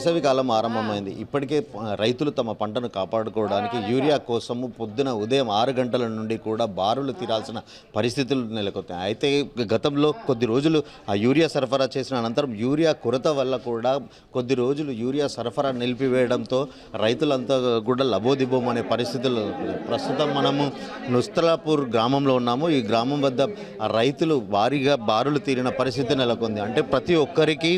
వేసవి కాలం ఆరంభమైంది. ఇప్పటికే రైతులు తమ పంటను కాపాడుకోవడానికి యూరియా కోసము పొద్దున ఉదయం ఆరు గంటల నుండి కూడా బారులు తీరాల్సిన పరిస్థితులు నెలకొన్నాయి అయితే గతంలో కొద్ది రోజులు ఆ యూరియా సరఫరా చేసిన అనంతరం యూరియా కొరత వల్ల కూడా కొద్ది రోజులు యూరియా సరఫరా నిలిపివేయడంతో రైతులంతా కూడా లబోదిబోం అనే పరిస్థితులు ప్రస్తుతం మనము నుస్తలాపూర్ గ్రామంలో ఉన్నాము. ఈ గ్రామం వద్ద రైతులు భారీగా బారులు తీరిన పరిస్థితి నెలకొంది. అంటే ప్రతి ఒక్కరికి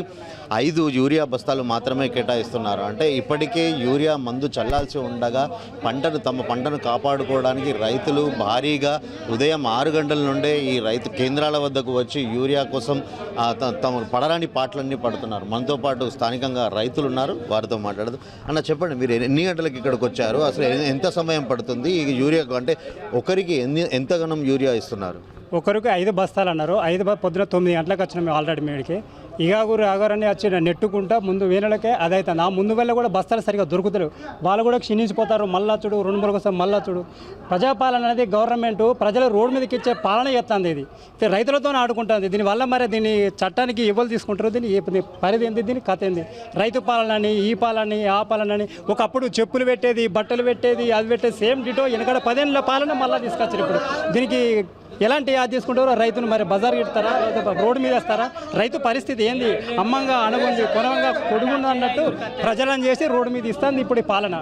ఐదు యూరియా బస్తాలు మాత్రమే కేటాయిస్తున్నారు. అంటే ఇప్పటికే యూరియా మందు చల్లాల్సి ఉండగా పంటను తమ పంటను కాపాడుకోవడానికి రైతులు భారీగా ఉదయం ఆరు గంటల నుండే ఈ రైతు కేంద్రాల వద్దకు వచ్చి యూరియా కోసం త- తమ పడరాని పాటలన్నీ పడుతున్నారు. మనతో పాటు స్థానికంగా రైతులు ఉన్నారు వారితో మాట్లాడదు. అన్న చెప్పండి మీరు ఎన్ని గంటలకు ఇక్కడికి వచ్చారు? అసలు ఎంత సమయం పడుతుంది ఈ యూరియాకు? అంటే ఒకరికి ఎన్ని ఎంతగనం యూరియా ఇస్తున్నారు? ఒకరికి ఐదు బస్తాలు అన్నారు. ఐదు పొద్దున తొమ్మిది గంటలకు వచ్చినాం ఆల్రెడీ మీడికి. ఇగాగురు ఆగారని వచ్చి నెట్టుకుంటా ముందు వేనలకే అదైతే నా ముందు వెళ్ళ కూడా బస్తాలు సరిగా దొరుకుతారు వాళ్ళు కూడా క్షీణించిపోతారు మళ్ళా చూడు రెండు మూడు కోసం మళ్ళా చూడు. ప్రజాపాలన అనేది గవర్నమెంట్ ప్రజల రోడ్డు మీదకి ఇచ్చే పాలన చేస్తుంది ఇది. రైతులతో ఆడుకుంటుంది. దీనివల్ల మరి దీన్ని చట్టానికి ఎవరు తీసుకుంటారు? దీన్ని పరిధి ఏంది? దీని కథ ఏంది? రైతు పాలనని ఈ పాలనని ఆ పాలనని ఒకప్పుడు చెప్పులు పెట్టేది బట్టలు పెట్టేది అది పెట్టేది సేమ్ డిటో వెనకడ పదేళ్ళ పాలన మళ్ళీ తీసుకొచ్చారు ఇప్పుడు. దీనికి ఎలాంటి యాద్ తీసుకుంటారో రైతును మరి బజార్ ఇడతారా లేదా రోడ్డు మీద వేస్తారా? రైతు పరిస్థితి ఏంది? అమ్మంగా అణగుంది కొనవంగా పొడుగుంది అన్నట్టు ప్రజలను చేసి రోడ్డు మీద ఇస్తుంది ఇప్పుడు పాలన.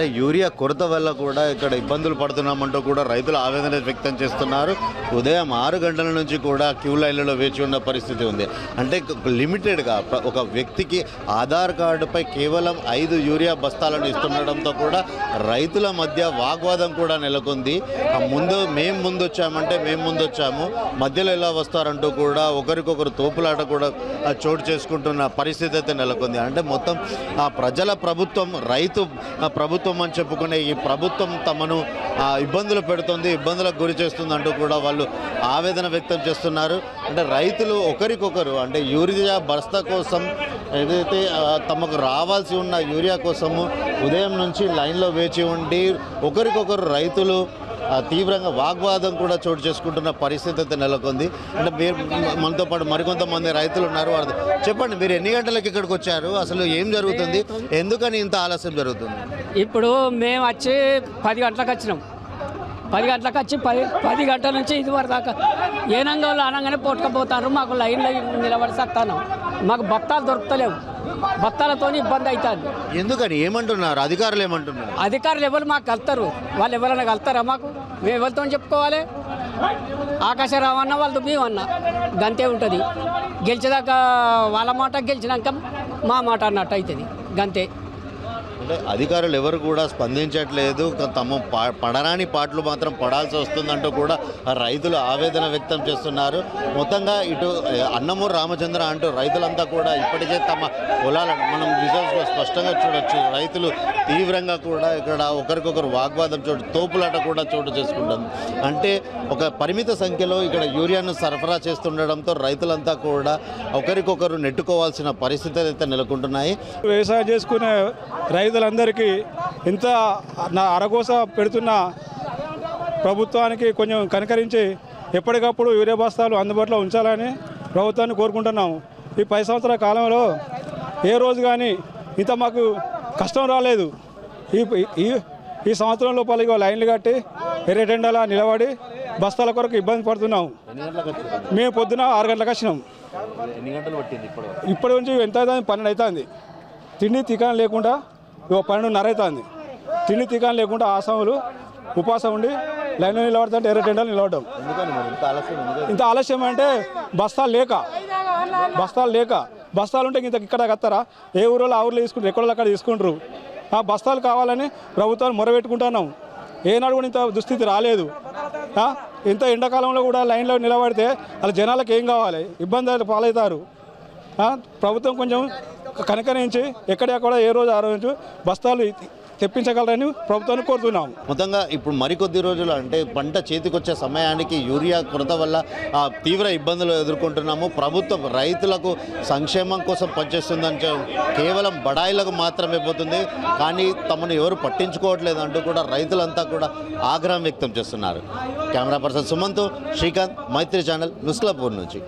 అంటే యూరియా కొరత వల్ల కూడా ఇక్కడ ఇబ్బందులు పడుతున్నామంటూ కూడా రైతులు ఆవేదన వ్యక్తం చేస్తున్నారు. ఉదయం ఆరు గంటల నుంచి కూడా క్యూ లైన్లలో వేచి ఉన్న పరిస్థితి ఉంది. అంటే లిమిటెడ్గా ఒక వ్యక్తికి ఆధార్ కార్డుపై కేవలం ఐదు యూరియా బస్తాలను ఇస్తుండడంతో కూడా రైతుల మధ్య వాగ్వాదం కూడా నెలకొంది. ముందు మేము ముందు వచ్చామంటే మేము ముందు వచ్చాము మధ్యలో ఎలా వస్తారంటూ కూడా ఒకరికొకరు తోపులాట కూడా చోటు చేసుకుంటున్న పరిస్థితి అయితే నెలకొంది. అంటే మొత్తం ఆ ప్రజల ప్రభుత్వం రైతు ప్రభుత్వం ప్రభుత్వం అని చెప్పుకునే ఈ ప్రభుత్వం తమను ఇబ్బందులు పెడుతుంది ఇబ్బందులకు గురి చేస్తుంది అంటూ కూడా వాళ్ళు ఆవేదన వ్యక్తం చేస్తున్నారు. అంటే రైతులు ఒకరికొకరు అంటే యూరియా బస్తా కోసం ఏదైతే తమకు రావాల్సి ఉన్న యూరియా కోసము ఉదయం నుంచి లైన్లో వేచి ఉండి ఒకరికొకరు రైతులు తీవ్రంగా వాగ్వాదం కూడా చోటు చేసుకుంటున్న పరిస్థితి అయితే నెలకొంది. అంటే మీరు మనతో పాటు మరికొంతమంది రైతులు ఉన్నారు. వారు చెప్పండి మీరు ఎన్ని గంటలకు ఇక్కడికి వచ్చారు? అసలు ఏం జరుగుతుంది? ఎందుకని ఇంత ఆలస్యం జరుగుతుంది? ఇప్పుడు మేము వచ్చి పది గంటలకు వచ్చినాం. పది గంటలకు వచ్చి పది పది గంటల నుంచి ఇదివరకు దాకా ఏనంగా వాళ్ళు అనగానే పొట్టుకపోతారు మాకు లైన్లో నిలబడి సత్తాను. మాకు బత్తాలు దొరుకుతలేవు. బత్తాలతో ఇబ్బంది అవుతుంది. ఎందుకని? ఏమంటున్నారు? అధికారులు ఏమంటున్నారు? అధికారులు ఎవరు మాకు కలుతారు? వాళ్ళు ఎవరైనా కలుతారా మాకు? మేము ఎవరితో చెప్పుకోవాలి? ఆకాశరావు అన్న వాళ్ళతో మేము అన్న. గంతే ఉంటుంది. గెలిచేదాకా వాళ్ళ మాట గెలిచినాక మా మాట అన్నట్టు అవుతుంది. గంతే. అంటే అధికారులు ఎవరు కూడా స్పందించట్లేదు. తమ పా- పడరాని పాటలు మాత్రం పడాల్సి వస్తుందంటూ కూడా ఆ రైతులు ఆవేదన వ్యక్తం చేస్తున్నారు. మొత్తంగా ఇటు అన్నమూరు రామచంద్ర అంటూ రైతులంతా కూడా ఇప్పటికే తమ పొలాలను మనం విజువల్స్లో స్పష్టంగా చూడొచ్చు. రైతులు తీవ్రంగా కూడా ఇక్కడ ఒకరికొకరు వాగ్వాదం చోటు తోపులాట కూడా చోటు చేసుకుంటుంది అంటే ఒక పరిమిత సంఖ్యలో ఇక్కడ యూరియాను సరఫరా చేస్తుండడంతో రైతులంతా కూడా ఒకరికొకరు నెట్టుకోవాల్సిన పరిస్థితులు అయితే నెలకొంటున్నాయి. వ్యవసాయం చేసుకునే రైతులందరికీ ఇంత నా అరగోస పెడుతున్న ప్రభుత్వానికి కొంచెం కనికరించి ఎప్పటికప్పుడు యూరియా బస్తాలు అందుబాటులో ఉంచాలని ప్రభుత్వాన్ని కోరుకుంటున్నాము. ఈ పది సంవత్సరాల కాలంలో ఏ రోజు కానీ ఇంత మాకు కష్టం రాలేదు. ఈ ఈ ఈ సంవత్సరం లోపల లైన్లు కట్టి ఎర్రటెండలా నిలబడి బస్తాల కొరకు ఇబ్బంది పడుతున్నాము? మేము పొద్దున ఆరు గంటలకు వచ్చినాం. ఇప్పటి నుంచి ఎంత అవుతుంది? పన్నెండు అవుతుంది. తిండి తికాన్ లేకుండా ఇక పన్నెండున్నర అవుతుంది తిండి తికాన్ లేకుండా ఆసాములు ఉపాసం ఉండి లైన్లో నిలబడుతుంటే ఎర్ర టెండలు నిలబడడం. ఇంత ఆలస్యం అంటే బస్తాలు లేక. బస్తాలు లేక. బస్తాలు ఉంటే ఇంత ఇక్కడ కత్తారా? ఏ ఊరిలో ఆ ఊరిలో తీసుకుంటారు? ఎక్కడ అక్కడ తీసుకుంటారు? ఆ బస్తాలు కావాలని ప్రభుత్వాన్ని మొరబెట్టుకుంటున్నాం. ఏనాడు కూడా ఇంత దుస్థితి రాలేదు? ఇంత ఎండాకాలంలో కూడా లైన్లో నిలబడితే వాళ్ళ జనాలకు ఏం కావాలి? ఇబ్బందులు పాలవుతారు? ప్రభుత్వం కొంచెం కనకరించి ఎక్కడెక్కడ ఏ రోజు ఆ రోజు బస్తాలు తెప్పించగలరని ప్రభుత్వాన్ని కోరుతున్నాం మొత్తంగా ఇప్పుడు మరికొద్ది రోజులు అంటే పంట చేతికొచ్చే సమయానికి యూరియా కొరత వల్ల ఆ, తీవ్ర ఇబ్బందులు ఎదుర్కొంటున్నాము. ప్రభుత్వం రైతులకు సంక్షేమం కోసం పనిచేస్తుందని కేవలం బడాయిలకు మాత్రమే పోతుంది. కానీ తమను ఎవరు పట్టించుకోవట్లేదు అంటూ కూడా రైతులంతా కూడా ఆగ్రహం వ్యక్తం చేస్తున్నారు. Camera person Sumanth Srikanth Maithri channel Nuslapur నుంచి.